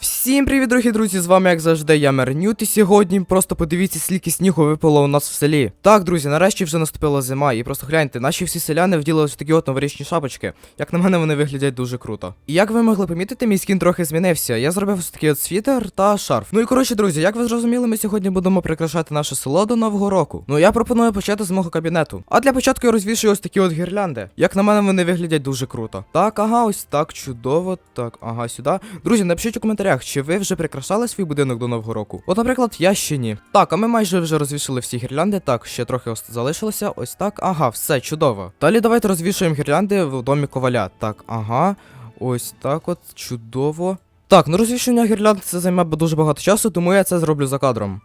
Всі Всім привіт, дорогі друзі! З вами, як завжди, я Мернют, і сьогодні просто подивіться, скільки снігу випало у нас в селі. Так, друзі, нарешті вже наступила зима, і просто гляньте, наші всі селяни вділили в такі от новорічні шапочки. Як на мене, вони виглядять дуже круто. І як ви могли помітити, мій скін трохи змінився. Я зробив ось такий от світер та шарф. Ну і коротше, друзі, як ви зрозуміли, ми сьогодні будемо прикрашати наше село до Нового року. Ну я пропоную почати з мого кабінету. А для початку я розвішую ось такі от гірлянди. Як на мене, вони виглядять дуже круто. Так, ага, ось так, чудово. Так, ага, сюди. Друзі, напишіть у коментарях, чи ви вже прикрашали свій будинок до Нового року. От, наприклад, я ще ні. Так, а ми майже вже розвішали всі гірлянди. Так, ще трохи ос- залишилося. Ось так. Ага, все, чудово. Далі давайте розвішуємо гірлянди в домі коваля. Так, ага. Ось так от, чудово. Так, ну розвішування гірлянд це займе дуже багато часу, тому я це зроблю за кадром.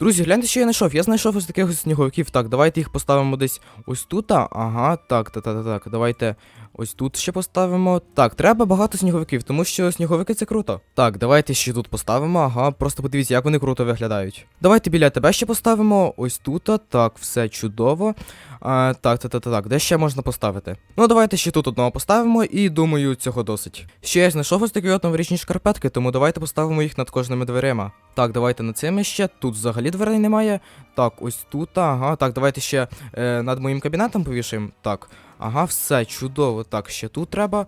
Друзі, гляньте, що я знайшов. Я знайшов ось таких ось сніговиків. Так, давайте їх поставимо десь ось тут. Ага, так, так, так, так. Давайте ось тут ще поставимо. Так, треба багато сніговиків, тому що сніговики це круто. Так, давайте ще тут поставимо. Ага, просто подивіться, як вони круто виглядають. Давайте біля тебе ще поставимо. Ось тут. Так, все чудово. А, так, так, так, так. Де ще можна поставити? Ну, давайте ще тут одного поставимо, і думаю, цього досить. Ще я знайшов ось такі от новорічні шкарпетки, тому давайте поставимо їх над кожними дверима. Так, давайте над цими ще. Тут взагалі дверей немає. Так, ось тут, ага. Так, давайте ще е, над моїм кабінетом повішаємо. Так, ага, все, чудово. Так, ще тут треба.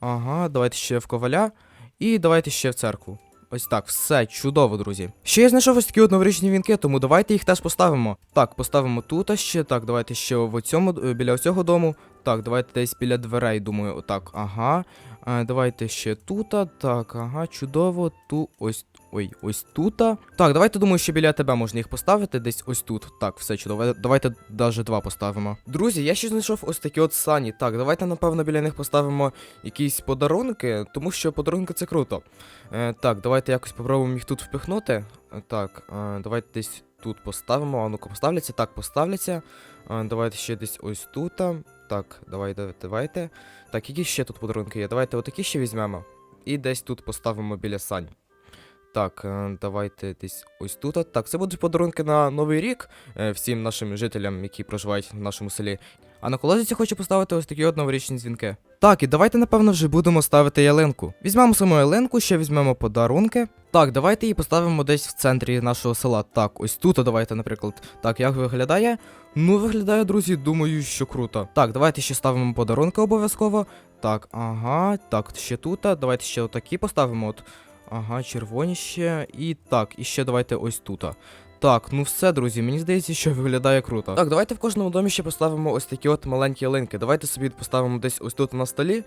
Ага, давайте ще в коваля. І давайте ще в церкву. Ось так, все чудово, друзі. Ще я знайшов ось такі от новорічні вінки, тому давайте їх теж поставимо. Так, поставимо тут а ще. Так, давайте ще в цьому е, біля цього дому. Так, давайте десь біля дверей, думаю, отак, ага. Е, давайте ще тут. Так, ага, чудово. Ту ось. Ой, ось тут. Так, давайте думаю, що біля тебе можна їх поставити, десь ось тут. Так, все чудово. Давайте навіть два поставимо. Друзі, я ще знайшов ось такі от сані. Так, давайте, напевно, біля них поставимо якісь подарунки, тому що подарунки це круто. Е, так, давайте якось попробуємо їх тут впихнути. Е, так, е, давайте десь тут поставимо. А ну-ка, поставляться. Так, поставляться. Е, давайте ще десь ось тут. Так, давайте, давайте. Так, які ще тут подарунки є? Давайте отакі ще візьмемо. І десь тут поставимо біля сань. Так, е, давайте десь ось тут. Так, це будуть подарунки на Новий рік е, всім нашим жителям, які проживають в нашому селі. А на колодязі хочу поставити ось такі от новорічні дзвінки. Так, і давайте, напевно, вже будемо ставити ялинку. Візьмемо саму ялинку, ще візьмемо подарунки. Так, давайте її поставимо десь в центрі нашого села. Так, ось тут, давайте, наприклад. Так, як виглядає? Ну, виглядає, друзі, думаю, що круто. Так, давайте ще ставимо подарунки обов'язково. Так, ага, так, ще тут. Давайте ще отакі поставимо. От. Ага, червоні ще. І так, і ще давайте ось тут. Так, ну все, друзі, мені здається, що виглядає круто. Так, давайте в кожному домі ще поставимо ось такі от маленькі ялинки. Давайте собі поставимо десь ось тут на столі.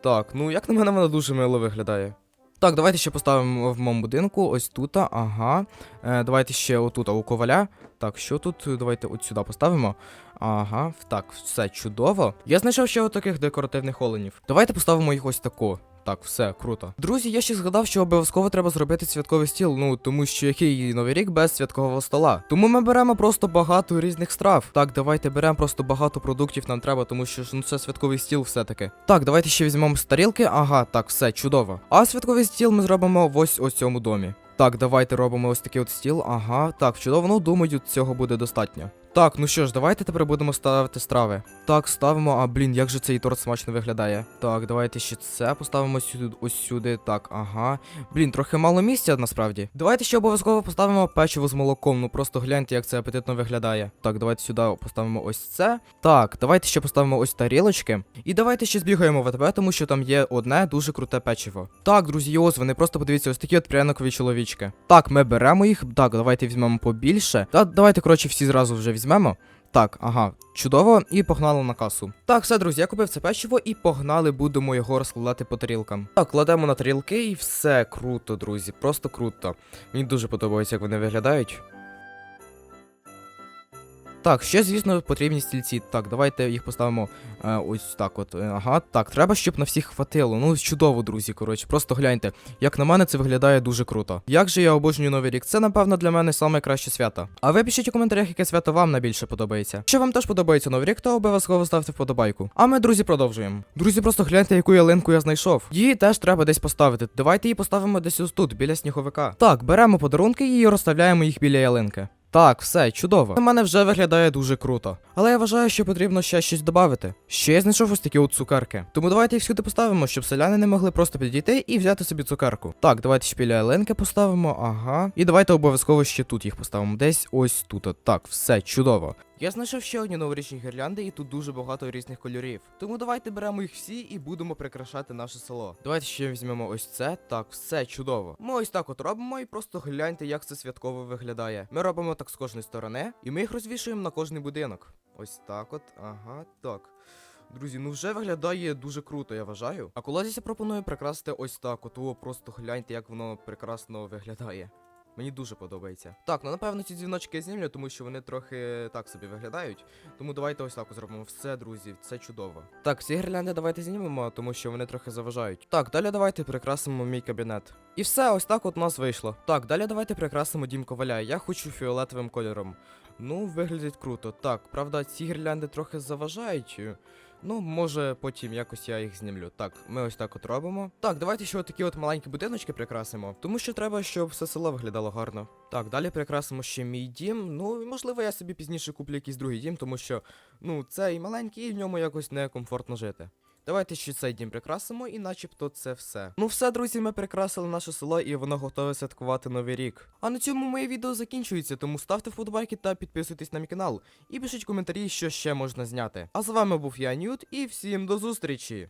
Так, ну як на мене, вона дуже мило виглядає. Так, давайте ще поставимо в моєму будинку, ось тут, ага. Е, давайте ще отут, у коваля. Так, що тут? Давайте от сюди поставимо. Ага, так, все чудово. Я знайшов ще отаких декоративних оленів. Давайте поставимо їх ось тако. Так, все, круто. Друзі, я ще згадав, що обов'язково треба зробити святковий стіл, ну тому що який новий рік без святкового стола. Тому ми беремо просто багато різних страв. Так, давайте беремо просто багато продуктів нам треба, тому що ну це святковий стіл все-таки. Так, давайте ще візьмемо тарілки. Ага, так, все, чудово. А святковий стіл ми зробимо ось ось цьому домі. Так, давайте робимо ось такий от стіл. Ага, так, чудово, ну думаю, цього буде достатньо. Так, ну що ж, давайте тепер будемо ставити страви. Так, ставимо. А блін, як же цей торт смачно виглядає. Так, давайте ще це поставимо сюди, ось сюди. Так, ага. Блін, трохи мало місця насправді. Давайте ще обов'язково поставимо печиво з молоком. Ну просто гляньте, як це апетитно виглядає. Так, давайте сюди поставимо ось це. Так, давайте ще поставимо ось тарілочки. І давайте ще збігаємо в АТБ, тому що там є одне дуже круте печиво. Так, друзі, ось вони просто подивіться, ось такі от пряникові чоловічки. Так, ми беремо їх. Так, давайте візьмемо побільше. Та давайте, коротше, всі зразу вже візьмемо. Так, ага, чудово, і погнали на касу. Так, все, друзі, я купив це печиво і погнали, будемо його розкладати по тарілкам. Так, кладемо на тарілки і все круто, друзі, просто круто. Мені дуже подобається, як вони виглядають. Так, ще, звісно, потрібні стільці. Так, давайте їх поставимо е, ось так от. Е, Ага, так, треба, щоб на всіх хватило. Ну, чудово, друзі, коротше, просто гляньте. Як на мене, це виглядає дуже круто. Як же я обожнюю новий рік? Це, напевно, для мене саме краще свято. А ви пишіть у коментарях, яке свято вам найбільше подобається. Якщо вам теж подобається новий рік, то обов'язково ставте вподобайку. А ми, друзі, продовжуємо. Друзі, просто гляньте, яку ялинку я знайшов. Її теж треба десь поставити. Давайте її поставимо десь ось тут, біля сніговика. Так, беремо подарунки і розставляємо їх біля ялинки. Так, все, чудово. У мене вже виглядає дуже круто. Але я вважаю, що потрібно ще щось додати. Ще я знайшов ось такі от цукерки. Тому давайте їх сюди поставимо, щоб селяни не могли просто підійти і взяти собі цукерку. Так, давайте шпіля Еленки поставимо, ага. І давайте обов'язково ще тут їх поставимо. Десь ось тут. Так, все, чудово. Я знайшов ще одні новорічні гірлянди, і тут дуже багато різних кольорів. Тому давайте беремо їх всі і будемо прикрашати наше село. Давайте ще візьмемо ось це. Так, все чудово. Ми ось так от робимо і просто гляньте, як це святково виглядає. Ми робимо так з кожної сторони, і ми їх розвішуємо на кожний будинок. Ось так от, ага, так. Друзі, ну вже виглядає дуже круто, я вважаю. А колодязь я пропоную прикрасити ось так. От о, просто гляньте, як воно прекрасно виглядає. Мені дуже подобається. Так, ну напевно ці дзвіночки я знімлю, тому що вони трохи так собі виглядають. Тому давайте ось так зробимо. Все, друзі, це чудово. Так, ці гірлянди давайте знімемо, тому що вони трохи заважають. Так, далі давайте прикрасимо мій кабінет. І все, ось так от у нас вийшло. Так, далі давайте прикрасимо дім коваля. Я хочу фіолетовим кольором. Ну, виглядить круто. Так, правда, ці гірлянди трохи заважають. Ну, може, потім якось я їх знімлю. Так, ми ось так от робимо. Так, давайте ще такі от маленькі будиночки прикрасимо, тому що треба, щоб все село виглядало гарно. Так, далі прикрасимо ще мій дім. Ну, можливо, я собі пізніше куплю якийсь другий дім, тому що, ну, цей маленький і в ньому якось некомфортно жити. Давайте ще цей дім прикрасимо, і начебто це все. Ну все, друзі, ми прикрасили наше село і воно готове святкувати новий рік. А на цьому моє відео закінчується, тому ставте вподобайки та підписуйтесь на мій канал. І пишіть коментарі, що ще можна зняти. А з вами був я, Ньют, і всім до зустрічі!